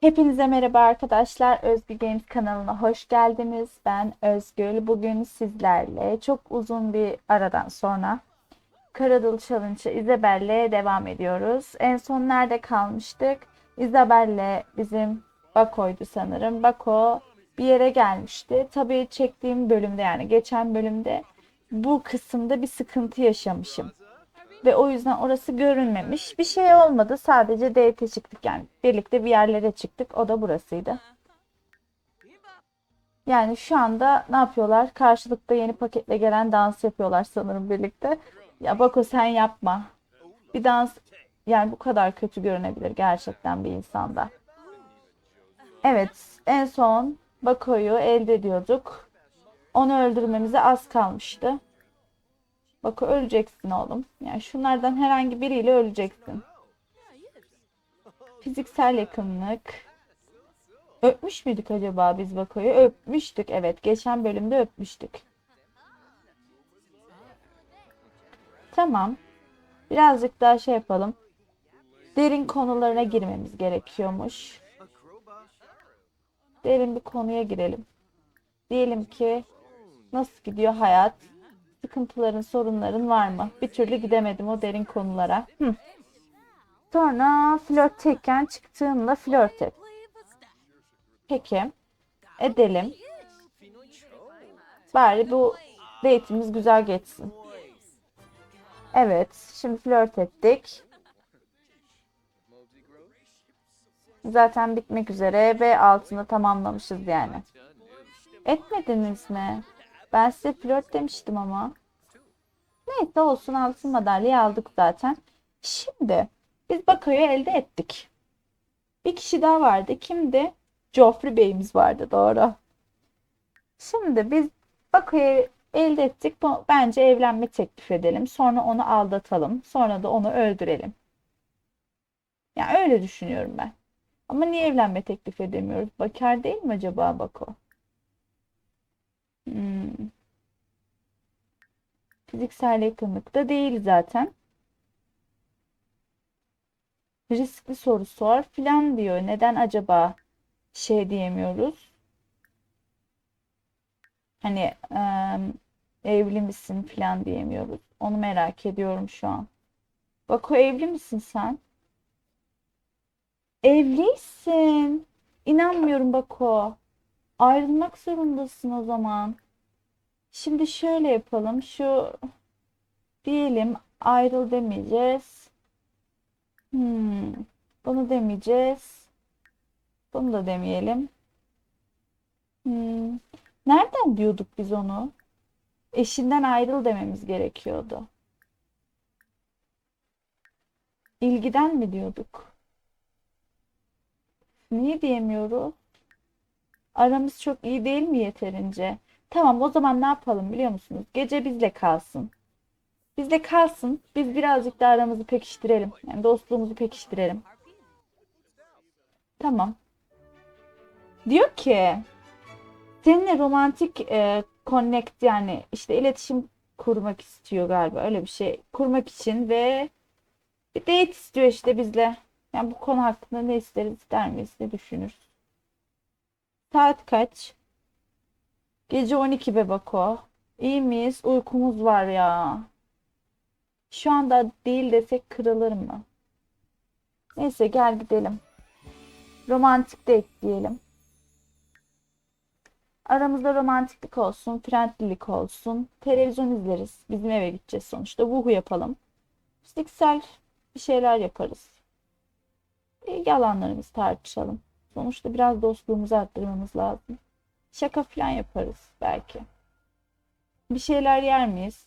Hepinize merhaba arkadaşlar. Özgü Games kanalına hoş geldiniz. Ben Özgül. Bugün sizlerle çok uzun bir aradan sonra Karadıl Challenge'ı Isabel'le devam ediyoruz. En son nerede kalmıştık? Isabel'le bizim Bako'ydu sanırım. Bako bir yere gelmişti. Tabii çektiğim bölümde yani geçen bölümde bu kısımda bir sıkıntı yaşamışım. Ve o yüzden orası görünmemiş. Bir şey olmadı. Sadece date çıktık yani. Birlikte bir yerlere çıktık. O da burasıydı. Yani şu anda ne yapıyorlar? Karşılıkta yeni paketle gelen dans yapıyorlar sanırım birlikte. Ya Bako sen yapma. Bir dans yani bu kadar kötü görünebilir gerçekten bir insanda. Evet, en son Bako'yu elde ediyorduk. Onu öldürmemize az kalmıştı. Bako öleceksin oğlum. Yani şunlardan herhangi biriyle öleceksin. Fiziksel yakınlık. Öpmüş müydük acaba biz Bako'yu? Öpmüştük evet. Geçen bölümde öpmüştük. Tamam. Birazcık daha şey yapalım. Derin konularına girmemiz gerekiyormuş. Derin bir konuya girelim. Diyelim ki nasıl gidiyor hayat? Sıkıntıların, sorunların var mı? Bir türlü gidemedim o derin konulara. Hı. Sonra flörtteyken çıktığımda flört et. Peki. Edelim. Bari bu date'imiz güzel geçsin. Evet. Şimdi flört ettik. Zaten bitmek üzere ve altını tamamlamışız yani. Etmediniz mi? Ben size flört demiştim ama. Neyse olsun altın madalyayı aldık zaten. Şimdi biz Bako'yu elde ettik. Bir kişi daha vardı. Kimdi? Joffrey Bey'imiz vardı doğru. Şimdi biz Bako'yu elde ettik. Bence evlenme teklif edelim. Sonra onu aldatalım. Sonra da onu öldürelim. Yani öyle düşünüyorum ben. Ama niye evlenme teklif edemiyoruz? Bakar değil mi acaba Bako? Hmm. Fiziksel yakınlıkta değil zaten. Riskli soru sor filan diyor. Neden acaba şey diyemiyoruz? Hani em, evli misin filan diyemiyoruz. Onu merak ediyorum şu an. Bako evli misin sen? Evliysin. İnanmıyorum Bako. Ayrılmak zorundasın o zaman. Şimdi şöyle yapalım. Şu diyelim ayrıl demeyeceğiz. Hmm, bunu demeyeceğiz. Bunu da demeyelim. Hmm, nereden diyorduk biz onu? Eşinden ayrıl dememiz gerekiyordu. İlgiden mi diyorduk? Niye diyemiyoruz? Aramız çok iyi değil mi yeterince? Tamam o zaman ne yapalım biliyor musunuz? Gece bizle kalsın. Bizle kalsın. Biz birazcık da aramızı pekiştirelim. Yani dostluğumuzu pekiştirelim. Tamam. Diyor ki seninle romantik e, connect yani işte iletişim kurmak istiyor galiba öyle bir şey kurmak için ve bir date istiyor işte bizle. Yani bu konu hakkında ne isteriz ister miyiz ne düşünür. Saat kaç? Gece 12 be Bako. İyi miyiz? Uykumuz var ya. Şu anda değil desek kırılır mı? Neyse gel gidelim. Romantik de ekleyelim. Aramızda romantiklik olsun, friendlilik olsun. Televizyon izleriz. Bizim eve gideceğiz sonuçta. Vuhu yapalım. Fiziksel bir şeyler yaparız. İlgi alanlarımızı tartışalım. Sonuçta biraz dostluğumuzu arttırmamız lazım. Şaka falan yaparız belki. Bir şeyler yer miyiz?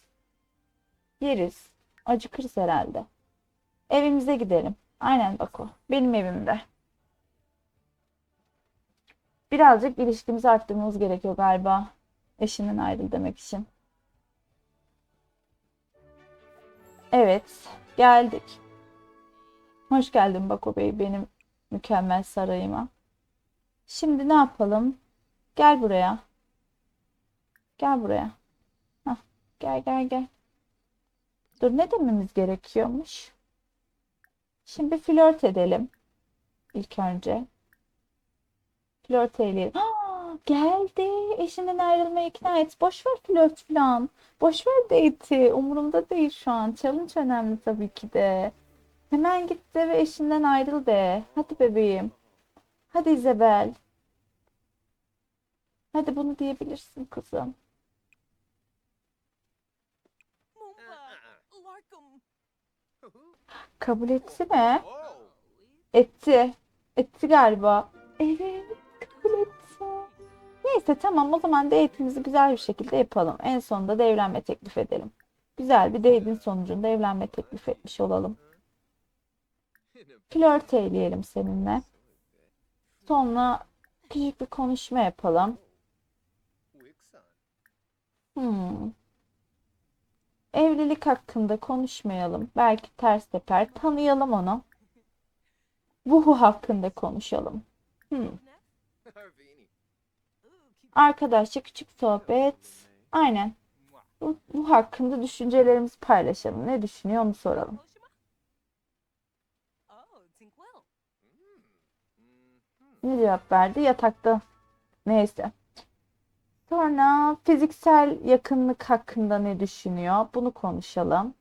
Yeriz. Acıkırız herhalde. Evimize gidelim. Aynen bak o. Benim evimde. Birazcık ilişkimizi arttırmamız gerekiyor galiba. Eşinden ayrıl demek için. Evet. Geldik. Hoş geldin Bako Bey benim mükemmel sarayıma. Şimdi ne yapalım? Gel buraya. Gel buraya. Hah, gel gel gel. Dur ne dememiz gerekiyormuş? Şimdi flört edelim. ilk önce. Flört eyleyelim. Aa, geldi. Eşinden ayrılmaya ikna et. Boş ver flört falan. Boş ver date'i. Umurumda değil şu an. Challenge önemli tabii ki de. Hemen git de ve eşinden ayrıl de. Hadi bebeğim. Hadi Isabel. Hadi bunu diyebilirsin kızım. Kabul mi? Oh. Etti. Etti galiba. Evet, kabul etti. Neyse tamam o zaman date'imizi güzel bir şekilde yapalım. En sonunda da evlenme teklif edelim. Güzel bir date'in sonucunda evlenme teklif etmiş olalım. Flört eyleyelim seninle. Sonra küçük bir konuşma yapalım. Hmm. Evlilik hakkında konuşmayalım. Belki ters teper. Tanıyalım onu. Vuhu hakkında konuşalım. Hmm. Arkadaşça küçük sohbet. Aynen. Bu, bu hakkında düşüncelerimizi paylaşalım. Ne düşünüyor onu soralım. Ne cevap verdi? Yatakta. Neyse. Sonra fiziksel yakınlık hakkında ne düşünüyor? Bunu konuşalım.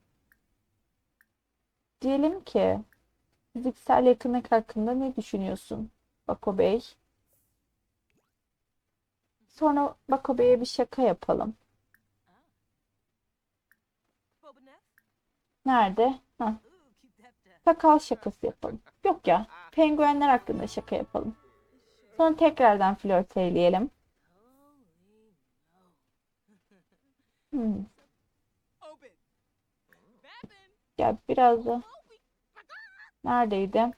Diyelim ki fiziksel yakınlık hakkında ne düşünüyorsun Bako Bey? Sonra Bako Bey'e bir şaka yapalım. Nerede? Heh, sakal şakası yapalım. Yok ya, penguenler hakkında şaka yapalım. Sonra tekrardan flört eyleyelim. Hmm. Ya biraz da neredeydi?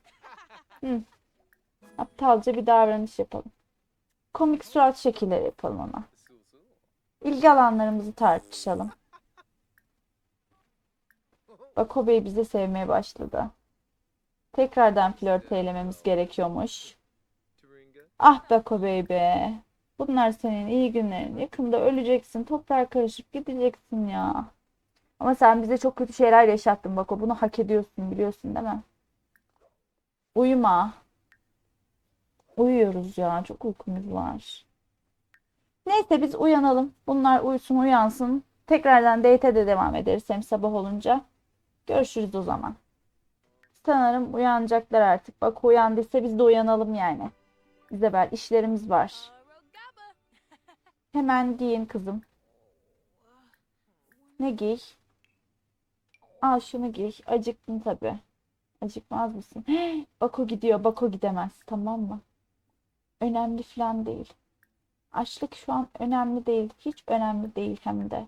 Hı. Aptalca bir davranış yapalım. Komik surat şekilleri yapalım ona. İlgi alanlarımızı tartışalım. Bak o bey bizi sevmeye başladı. Tekrardan flört eylememiz gerekiyormuş. Ah be Kobe be. Bunlar senin iyi günlerin. Yakında öleceksin. Toprağa karışıp gideceksin ya. Ama sen bize çok kötü şeyler yaşattın Bako. Bunu hak ediyorsun biliyorsun değil mi? Uyuma. Uyuyoruz ya. Çok uykumuz var. Neyse biz uyanalım. Bunlar uyusun uyansın. Tekrardan date'e de devam ederiz hem sabah olunca. Görüşürüz o zaman. Sanırım uyanacaklar artık. Bak uyandıysa biz de uyanalım yani. İzabel işlerimiz var. Hemen giyin kızım. Ne giy? Al şunu giy. Acıktın tabii. Acıkmaz mısın? Bako gidiyor. Bako gidemez. Tamam mı? Önemli falan değil. Açlık şu an önemli değil. Hiç önemli değil hem de.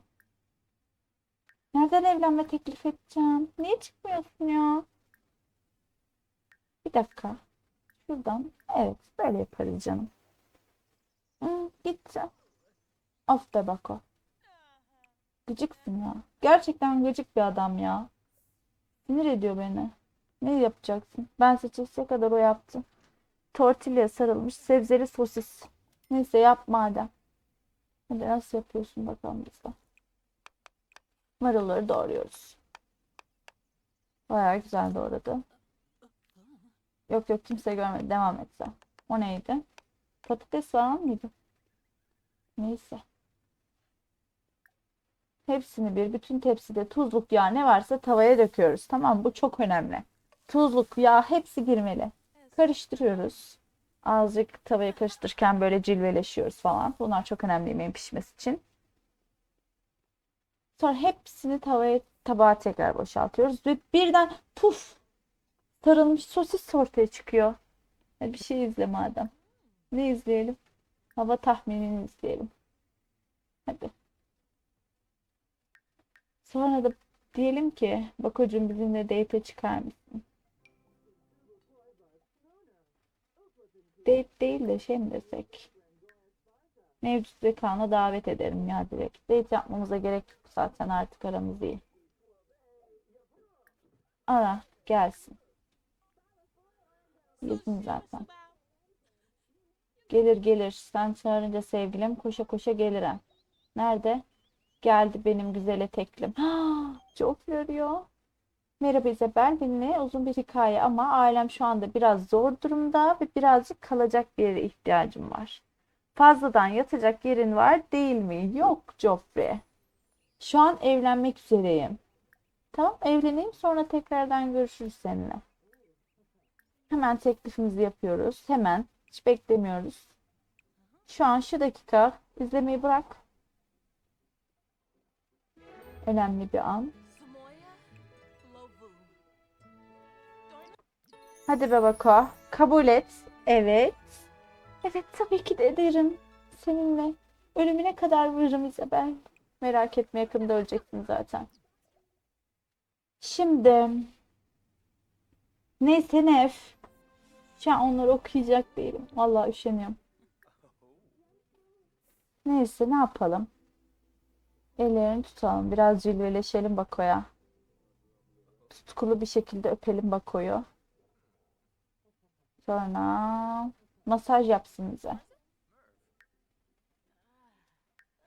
Nereden evlenme teklif edeceğim? Niye çıkmıyorsun ya? Bir dakika. Şuradan. Evet. Böyle yaparız canım. Hı, git. Of be Bako. Gıcıksın ya. Gerçekten gıcık bir adam ya. Sinir ediyor beni. Ne yapacaksın? Ben seçilse kadar o yaptı. Tortillaya sarılmış sebzeli sosis. Neyse yap madem. Hadi nasıl yapıyorsun bakalım biz de. Marulları doğruyoruz. Bayağı güzel doğradı. Yok yok kimse görmedi. Devam et sen. O neydi? Patates falan mıydı? Neyse. Hepsini bir bütün tepside tuzluk yağ ne varsa tavaya döküyoruz. Tamam bu çok önemli. Tuzluk yağ hepsi girmeli. Karıştırıyoruz. Azıcık tavayı karıştırırken böyle cilveleşiyoruz falan. Bunlar çok önemli yemeğin pişmesi için. Sonra hepsini tavaya tabağa tekrar boşaltıyoruz ve birden puf sarılmış sosis ortaya çıkıyor. Bir şey izle madem. Ne izleyelim? Hava tahminini izleyelim. Hadi. Sonra da diyelim ki Bakocuğum bizimle date'e çıkar mısın? Date değil de şey mi desek? Mevcut zekana davet ederim ya direkt. Date yapmamıza gerek yok zaten artık aramız iyi. Ara gelsin. Yedim zaten. Gelir gelir. Sen çağırınca sevgilim koşa koşa gelirim. Nerede? Geldi benim güzel eteklim. Çok görüyor. Merhaba İzabel, benimle uzun bir hikaye ama ailem şu anda biraz zor durumda ve birazcık kalacak bir yere ihtiyacım var. Fazladan yatacak yerin var değil mi? Yok Joffrey. Şu an evlenmek üzereyim. Tamam evleneyim sonra tekrardan görüşürüz seninle. Hemen teklifimizi yapıyoruz. Hemen. Hiç beklemiyoruz. Şu an şu dakika izlemeyi bırak. Önemli bir an. Hadi Babako. Kabul et. Evet. Evet tabii ki de ederim. Seninle. Ölümüne kadar varırım Isabel. Merak etme yakında öleceksin zaten. Şimdi. Neyse Nef. Şu an onları okuyacak değilim. Vallahi üşeniyorum. Neyse ne yapalım? Ellerini tutalım. Biraz cilveleşelim Bako'ya. Tutkulu bir şekilde öpelim Bako'yu. Sonra masaj yapsın bize.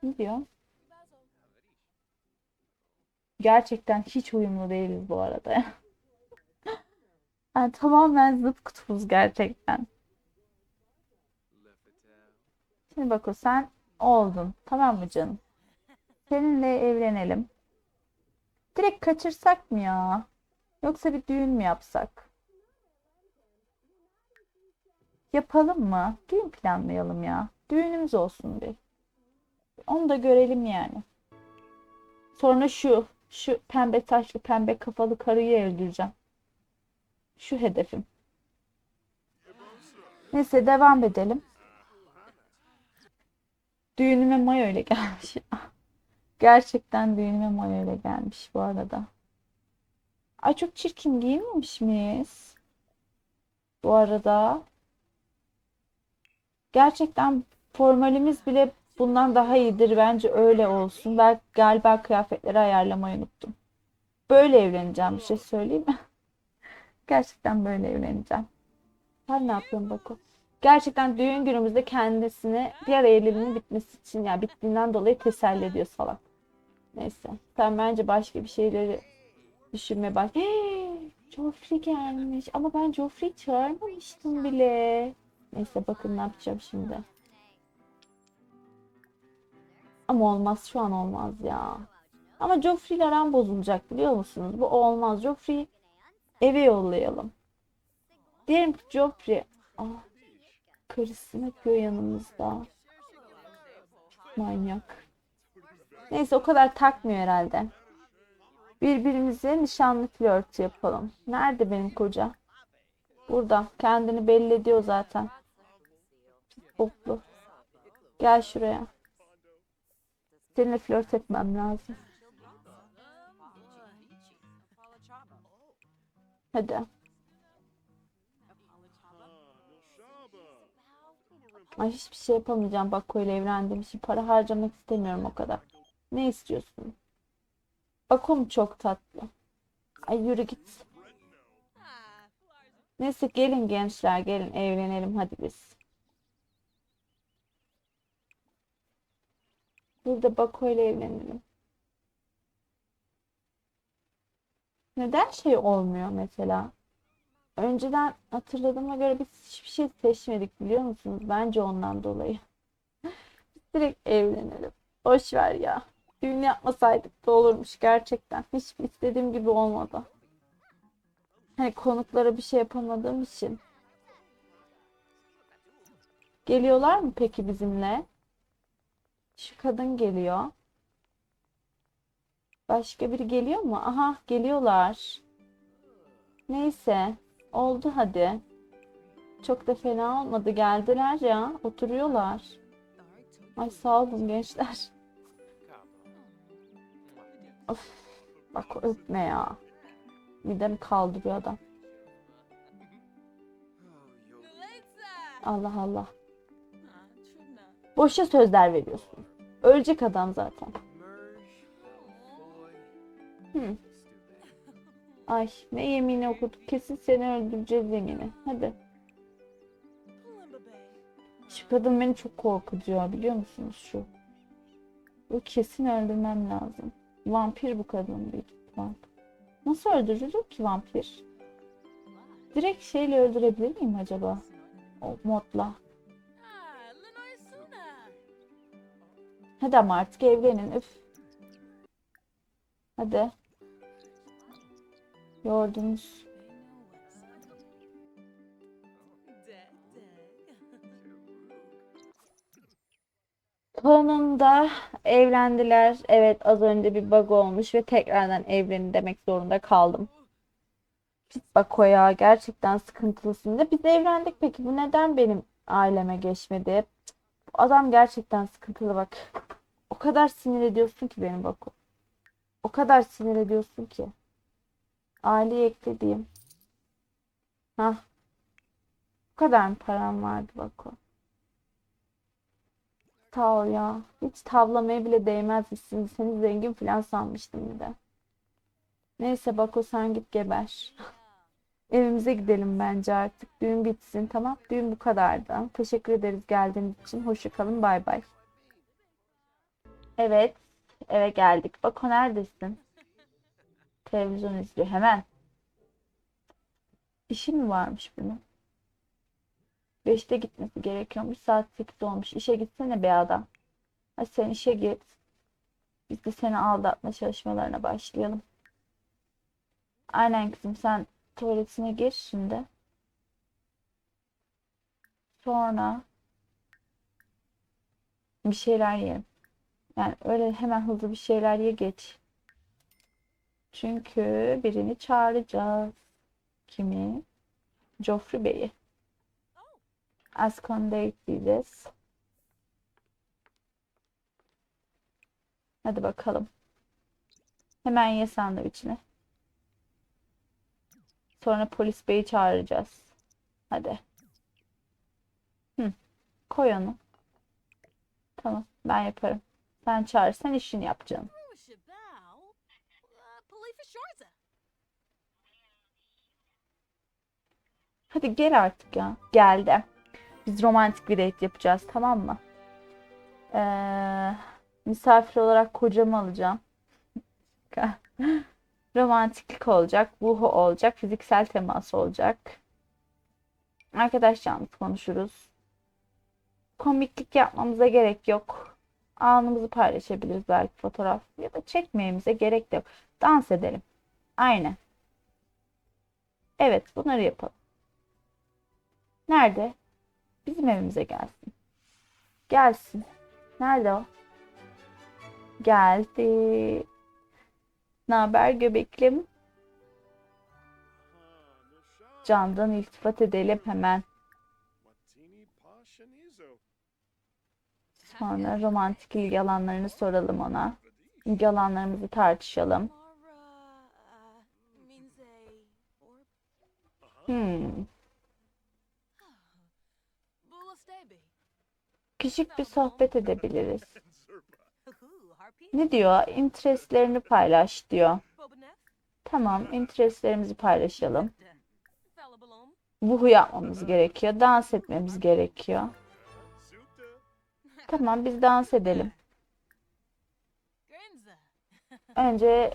Ne diyor? Gerçekten hiç uyumlu değiliz bu arada. Yani tamamen zıt kutbuz gerçekten. Şimdi bak o sen oldun. Tamam mı canım? Seninle evlenelim. Direkt kaçırsak mı ya? Yoksa bir düğün mü yapsak? Yapalım mı? Düğün planlayalım ya. Düğünümüz olsun bir. Onu da görelim yani. Sonra şu, şu pembe taşlı, pembe kafalı karıyı öldüreceğim. Şu hedefim. Neyse devam edelim. Düğünüme mayo ile gelmiş. Gerçekten düğünüme mayo ile gelmiş bu arada. Ay çok çirkin giyinmemiş miyiz? Bu arada. Gerçekten formalimiz bile bundan daha iyidir. Bence öyle olsun. Ben galiba kıyafetleri ayarlamayı unuttum. Böyle evleneceğim bir şey söyleyeyim mi? Gerçekten böyle evleneceğim. Ben ne yapıyorum Bako? Gerçekten düğün günümüzde kendisini diğer evliliğinin bitmesi için ya bittiğinden dolayı teselli ediyor salak. Neyse. Sen bence başka bir şeyleri düşünmeye baş. Hey, Joffrey gelmiş. Ama ben Joffrey'i çağırmamıştım bile. Neyse bakın ne yapacağım şimdi. Ama olmaz şu an olmaz ya. Ama Joffrey ile aram bozulacak biliyor musunuz? Bu olmaz. Joffrey'i eve yollayalım. Diyelim ki Joffrey ah, karısını yapıyor yanımızda. Manyak. Neyse o kadar takmıyor herhalde. Birbirimize nişanlı flört yapalım. Nerede benim koca? Burada. Kendini belli ediyor zaten. Boklu. Gel şuraya. Seninle flört etmem lazım. Hadi. Ay hiçbir şey yapamayacağım. Bak ile evlendiğim için para harcamak istemiyorum o kadar. Ne istiyorsun? Bako mu çok tatlı? Ay yürü git. Neyse gelin gençler gelin evlenelim hadi biz. Burada Bako ile evlenelim. Neden şey olmuyor mesela? Önceden hatırladığıma göre biz hiçbir şey seçmedik biliyor musunuz? Bence ondan dolayı. Direkt evlenelim. Boş ver ya. Düğün yapmasaydık da olurmuş gerçekten. Hiç istediğim gibi olmadı. Hani konuklara bir şey yapamadığım için. Geliyorlar mı peki bizimle? Şu kadın geliyor. Başka biri geliyor mu? Aha geliyorlar. Neyse. Oldu hadi. Çok da fena olmadı. Geldiler ya. Oturuyorlar. Ay sağ olun gençler. Of. Bak öpme ya. Midem kaldırıyor adam. Allah Allah. Boşa sözler veriyorsun. Ölecek adam zaten. Hı. Ay ne yemini okuduk. Kesin seni öldüreceğiz yemini. Hadi. Şu kadın beni çok korkutuyor biliyor musunuz şu? Bu kesin öldürmem lazım. Vampir bu kadın büyük ihtimal. Nasıl öldürülür ki vampir? Direkt şeyle öldürebilir miyim acaba? O modla. Hadi ama artık evlenin. Üf. Hadi. Yordunuz. Sonunda evlendiler. Evet az önce bir bug olmuş ve tekrardan evlenin demek zorunda kaldım. Pis Bako ya gerçekten sıkıntılısın. Da biz evlendik peki bu neden benim aileme geçmedi? Bu adam gerçekten sıkıntılı bak. O kadar sinir ediyorsun ki benim Bako. O kadar sinir ediyorsun ki. Aileyi eklediğim. Hah. Bu kadar mı param vardı Bako? Sağ ol ya. Hiç tavlamaya bile değmezmişsin. Seni zengin falan sanmıştım bir de. Neyse Bako sen git geber. Evimize gidelim bence artık. Düğün bitsin tamam. Düğün bu kadardı. Teşekkür ederiz geldiğiniz için. Hoşça kalın. Bay bay. Evet. Eve geldik. Bako neredesin? Televizyon izliyor. Hemen. İşi mi varmış bunun? Beşte gitmesi gerekiyormuş. Saat 8 olmuş. İşe gitsene be adam. Hadi sen işe git. Biz de seni aldatma çalışmalarına başlayalım. Aynen kızım sen tuvaletine gir şimdi. Sonra bir şeyler yiyelim. Yani öyle hemen hızlı bir şeyler ye geç. Çünkü birini çağıracağız. Kimi? Joffrey Bey'i. Ascon date diyeceğiz. Hadi bakalım. Hemen ye sandviçini. Sonra polis beyi çağıracağız. Hadi. Hı. Koy onu. Tamam, ben yaparım. Sen çağırırsan işini yap canım. Sharza. Hadi gel artık ya. Geldi. Biz romantik bir date yapacağız, tamam mı? Ee, misafir olarak kocamı alacağım. Romantiklik olacak, vuhu olacak, fiziksel temas olacak. Arkadaş yalnız konuşuruz. Komiklik yapmamıza gerek yok. Anımızı paylaşabiliriz belki fotoğraf ya da çekmeyemize gerek de yok. Dans edelim. Aynen. Evet, bunları yapalım. Nerede? Bizim evimize gelsin. Gelsin. Nerede o? Geldi. Ne haber göbeklim? Candan iltifat edelim hemen. Sonra romantik ilgi alanlarını soralım ona. İlgi alanlarımızı tartışalım. Uh. Hmm. Küçük bir sohbet edebiliriz. Ne diyor? Interestlerini paylaş diyor. Tamam, interestlerimizi paylaşalım. Vuhu yapmamız gerekiyor. Dans etmemiz gerekiyor. Tamam, biz dans edelim. Önce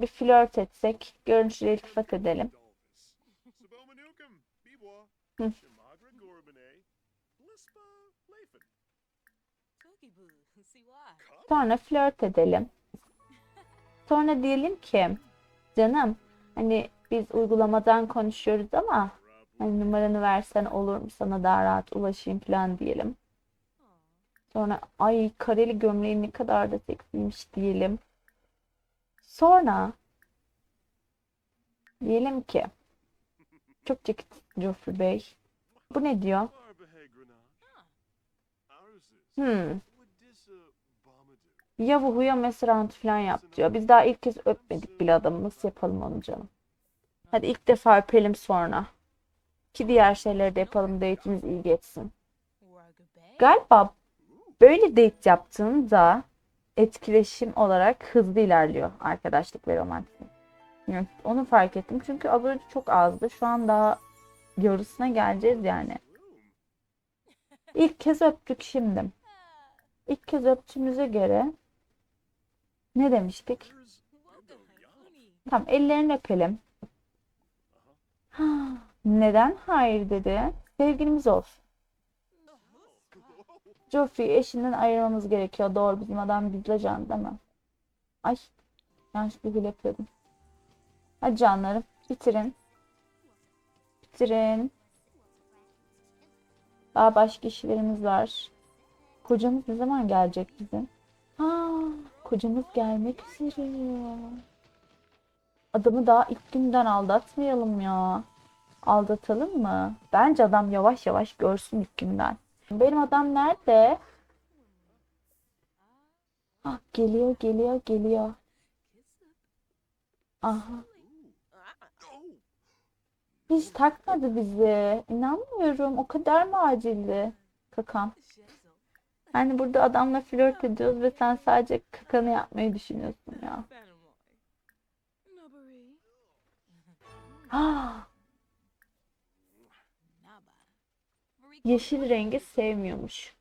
bir flört etsek, görünüşle iltifat edelim. Hı. Sonra flört edelim. Sonra diyelim ki, canım, hani biz uygulamadan konuşuyoruz ama hani numaranı versen olur mu sana daha rahat ulaşayım falan diyelim. Sonra ay kareli gömleğin ne kadar da seksiymiş diyelim. Sonra diyelim ki çok cekit Joffrey Bey. Bu ne diyor? Hmm. Ya bu huya mesrant falan yap diyor. Biz daha ilk kez öpmedik bile adamı. Nasıl yapalım onu canım? Hadi ilk defa öpelim sonra. Ki diğer şeyleri de yapalım. Date'imiz iyi geçsin. Galiba böyle date yaptığında etkileşim olarak hızlı ilerliyor arkadaşlık ve romantizm. Onu fark ettim. Çünkü az önce çok azdı. Şu an daha yarısına geleceğiz yani. İlk kez öptük şimdi. İlk kez öptüğümüze göre ne demiştik? Tamam ellerini öpelim. Neden hayır dedi? Sevgilimiz olsun. Joffrey'i eşinden ayırmamız gerekiyor. Doğru bizim adam bizle can değil mi? Ay yanlış bir hile yapıyordum. Hadi canlarım bitirin. Bitirin. Daha başka işlerimiz var. Kocamız ne zaman gelecek bizim? Ha, kocamız gelmek üzere. Adamı daha ilk günden aldatmayalım ya. Aldatalım mı? Bence adam yavaş yavaş görsün ilk günden. Benim adam nerede? Ah, geliyor, geliyor, geliyor. Aha. Hiç takmadı bizi. İnanmıyorum. O kadar mı acildi? Kakan. Yani burada adamla flört ediyoruz ve sen sadece kakanı yapmayı düşünüyorsun ya. Yeşil rengi sevmiyormuş.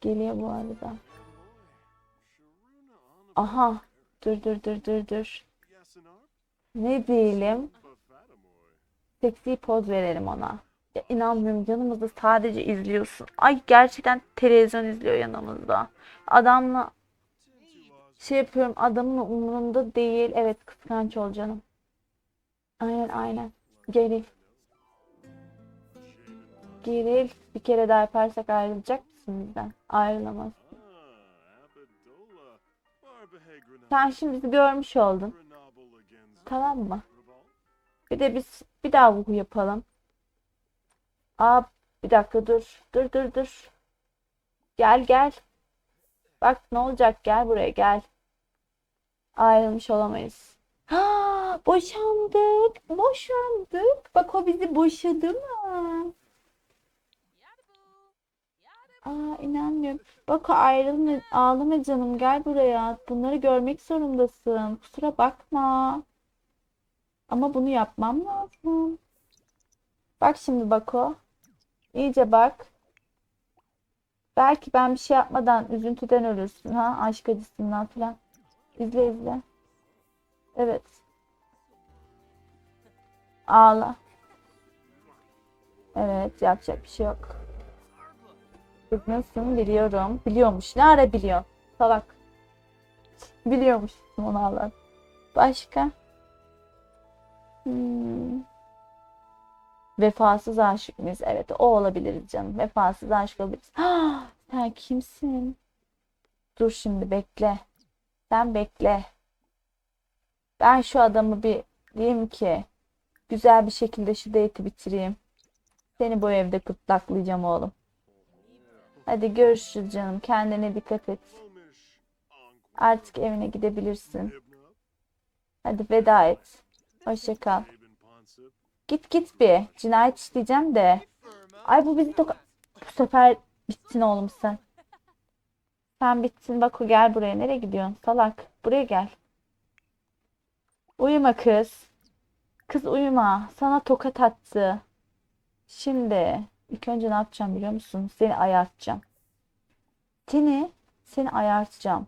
Geliyor bu arada. Aha. Dur dur dur dur dur. Ne diyelim? Seksi poz verelim ona. Ya inanmıyorum yanımızda sadece izliyorsun. Ay gerçekten televizyon izliyor yanımızda. Adamla şey yapıyorum adamın umurumda değil. Evet kıskanç ol canım. Aynen aynen. Geril. Geril. Bir kere daha yaparsak ayrılacak mısın bizden? Ayrılamaz. Sen şimdi bizi görmüş oldun. Tamam mı? Bir de biz bir daha vuku yapalım. Aa bir dakika dur. Dur dur dur. Gel gel. Bak ne olacak gel buraya gel. Ayrılmış olamayız. Ha, boşandık. Boşandık. Bak o bizi boşadı mı? Aa inanmıyorum. Bak ayrılma, ağlama canım gel buraya. Bunları görmek zorundasın. Kusura bakma. Ama bunu yapmam lazım. Bak şimdi Bako. İyice bak. Belki ben bir şey yapmadan üzüntüden ölürsün ha. Aşk acısından falan. İzle izle. Evet. Ağla. Evet yapacak bir şey yok. Kızgınsın biliyorum. Biliyormuş. Ne ara biliyor? Salak. Biliyormuş onu Allah. Başka? Hmm. Vefasız aşık mıyız? Evet o olabiliriz canım. Vefasız aşık olabiliriz. Sen kimsin? Dur şimdi bekle. Sen bekle. Ben şu adamı bir diyeyim ki güzel bir şekilde şu date'i bitireyim. Seni bu evde gırtlaklayacağım oğlum. Hadi görüşürüz canım. Kendine dikkat et. Artık evine gidebilirsin. Hadi veda et. Hoşça kal. Git git bir. Cinayet işleyeceğim de. Ay bu bizi toka... Bu sefer bitsin oğlum sen. Sen bitsin. Bak o gel buraya. Nereye gidiyorsun? Salak. Buraya gel. Uyuma kız. Kız uyuma. Sana tokat attı. Şimdi ilk önce ne yapacağım biliyor musun? Seni ayartacağım. Seni, seni ayartacağım.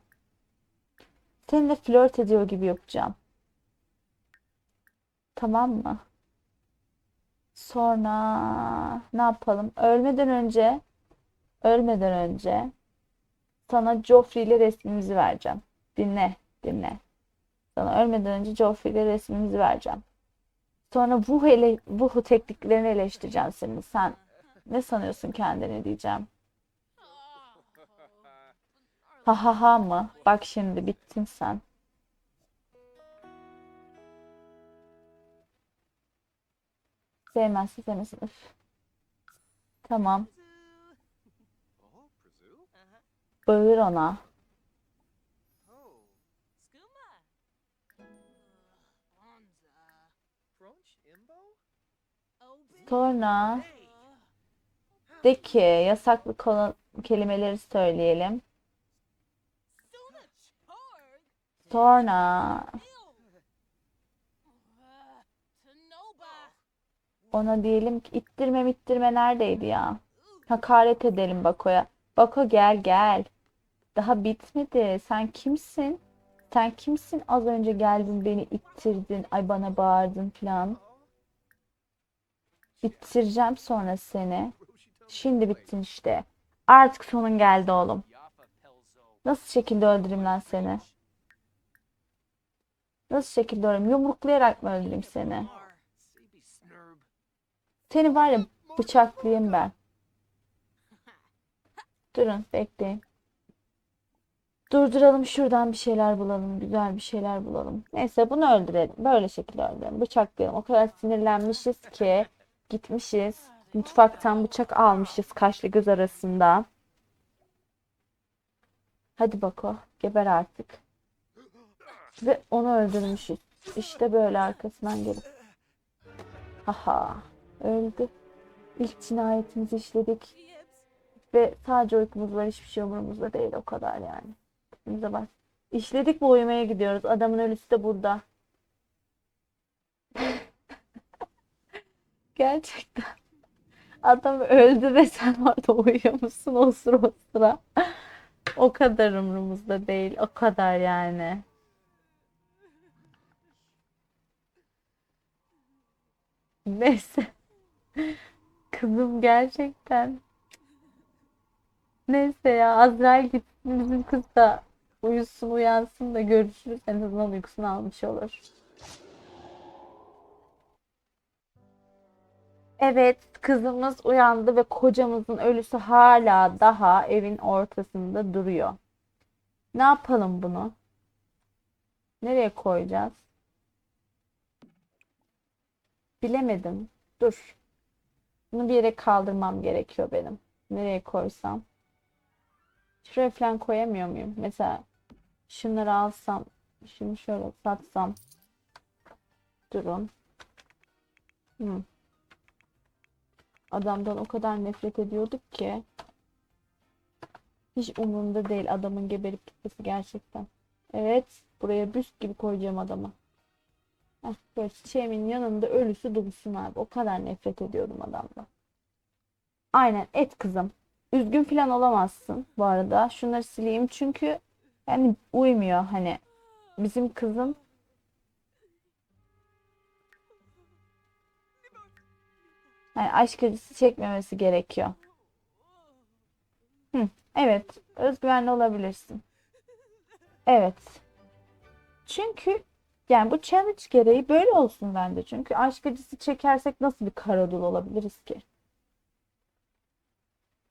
Seninle flört ediyor gibi yapacağım. Tamam mı? Sonra ne yapalım? Ölmeden önce ölmeden önce sana Joffrey ile resmimizi vereceğim. Dinle, dinle. Sana ölmeden önce Joffrey ile resmimizi vereceğim. Sonra bu hele bu tekniklerini eleştireceğim senin. Sen ne sanıyorsun kendini diyeceğim. Ha ha ha mı? Bak şimdi bittin sen. Sevmezse sevmesin. Üf. Tamam. Bağır ona. Sonra de ki yasaklı kelimeleri söyleyelim. Sonra ona diyelim ki ittirme mittirme neredeydi ya? Hakaret edelim Bako'ya. Bako gel gel. Daha bitmedi. Sen kimsin? Sen kimsin? Az önce geldin beni ittirdin. Ay bana bağırdın falan. Bitireceğim sonra seni. Şimdi bittin işte. Artık sonun geldi oğlum. Nasıl şekilde öldüreyim lan seni? Nasıl şekilde öldüreyim? Yumruklayarak mı öldüreyim seni? Seni var ya bıçaklayayım ben. Durun bekleyin. Durduralım şuradan bir şeyler bulalım. Güzel bir şeyler bulalım. Neyse bunu öldürelim. Böyle şekilde öldürelim. Bıçaklayalım. O kadar sinirlenmişiz ki gitmişiz. Mutfaktan bıçak almışız kaşlı göz arasında. Hadi Bako geber artık. Ve onu öldürmüşüz. İşte böyle arkasından gelip. Haha öldü. İlk cinayetimizi işledik. Ve sadece uykumuz var hiçbir şey umurumuzda değil o kadar yani. Bize bak. İşledik bu uyumaya gidiyoruz. Adamın ölüsü de burada. Gerçekten. Adam öldü ve sen orada uyuyormuşsun o sıra o sıra. O kadar umurumuzda değil. O kadar yani. Neyse. Kızım gerçekten. Neyse ya Azrail gitsin bizim kız da uyusun uyansın da görüşürüz. En azından uykusunu almış olur. Evet kızımız uyandı ve kocamızın ölüsü hala daha evin ortasında duruyor. Ne yapalım bunu? Nereye koyacağız? Bilemedim. Dur. Bunu bir yere kaldırmam gerekiyor benim. Nereye koysam? Şuraya falan koyamıyor muyum? Mesela şunları alsam, şunu şöyle satsam. Durun. Hmm. Adamdan o kadar nefret ediyorduk ki. Hiç umurumda değil adamın geberip gitmesi gerçekten. Evet, buraya büst gibi koyacağım adamı. Heh, böyle çiçeğimin yanında ölüsü dursun abi. O kadar nefret ediyordum adamdan. Aynen et kızım. Üzgün falan olamazsın bu arada. Şunları sileyim çünkü yani uymuyor hani. Bizim kızım yani aşk acısı çekmemesi gerekiyor. Hı, evet. Özgüvenli olabilirsin. Evet. Çünkü yani bu challenge gereği böyle olsun bence. Çünkü aşk acısı çekersek nasıl bir karadul olabiliriz ki?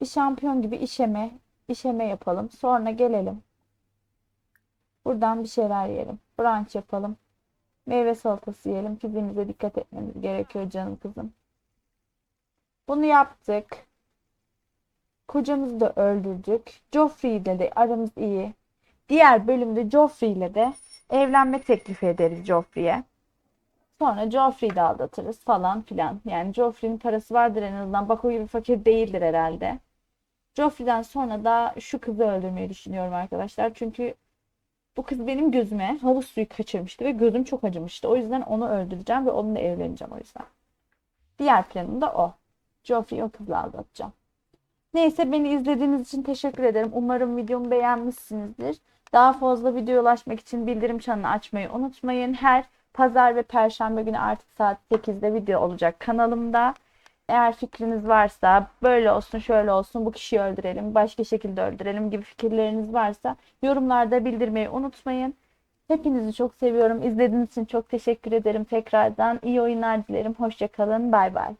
Bir şampiyon gibi işeme, işeme yapalım. Sonra gelelim. Buradan bir şeyler yiyelim. Brunch yapalım. Meyve salatası yiyelim. Fiziğimize dikkat etmemiz gerekiyor canım kızım. Bunu yaptık. Kocamızı da öldürdük. Joffrey ile de aramız iyi. Diğer bölümde Joffrey ile de evlenme teklifi ederiz Joffrey'e. Sonra Joffrey'i de aldatırız falan filan. Yani Joffrey'nin parası vardır en azından. Bak o gibi fakir değildir herhalde. Joffrey'den sonra da şu kızı öldürmeyi düşünüyorum arkadaşlar. Çünkü bu kız benim gözüme havuz suyu kaçırmıştı ve gözüm çok acımıştı. O yüzden onu öldüreceğim ve onunla evleneceğim o yüzden. Diğer planım da o. Joffrey'i o kızla aldatacağım. Neyse beni izlediğiniz için teşekkür ederim. Umarım videomu beğenmişsinizdir. Daha fazla video ulaşmak için bildirim çanını açmayı unutmayın. Her pazar ve perşembe günü artık saat 8'de video olacak kanalımda. Eğer fikriniz varsa böyle olsun şöyle olsun bu kişiyi öldürelim başka şekilde öldürelim gibi fikirleriniz varsa yorumlarda bildirmeyi unutmayın. Hepinizi çok seviyorum. İzlediğiniz için çok teşekkür ederim tekrardan. İyi oyunlar dilerim. Hoşçakalın. Bay bay.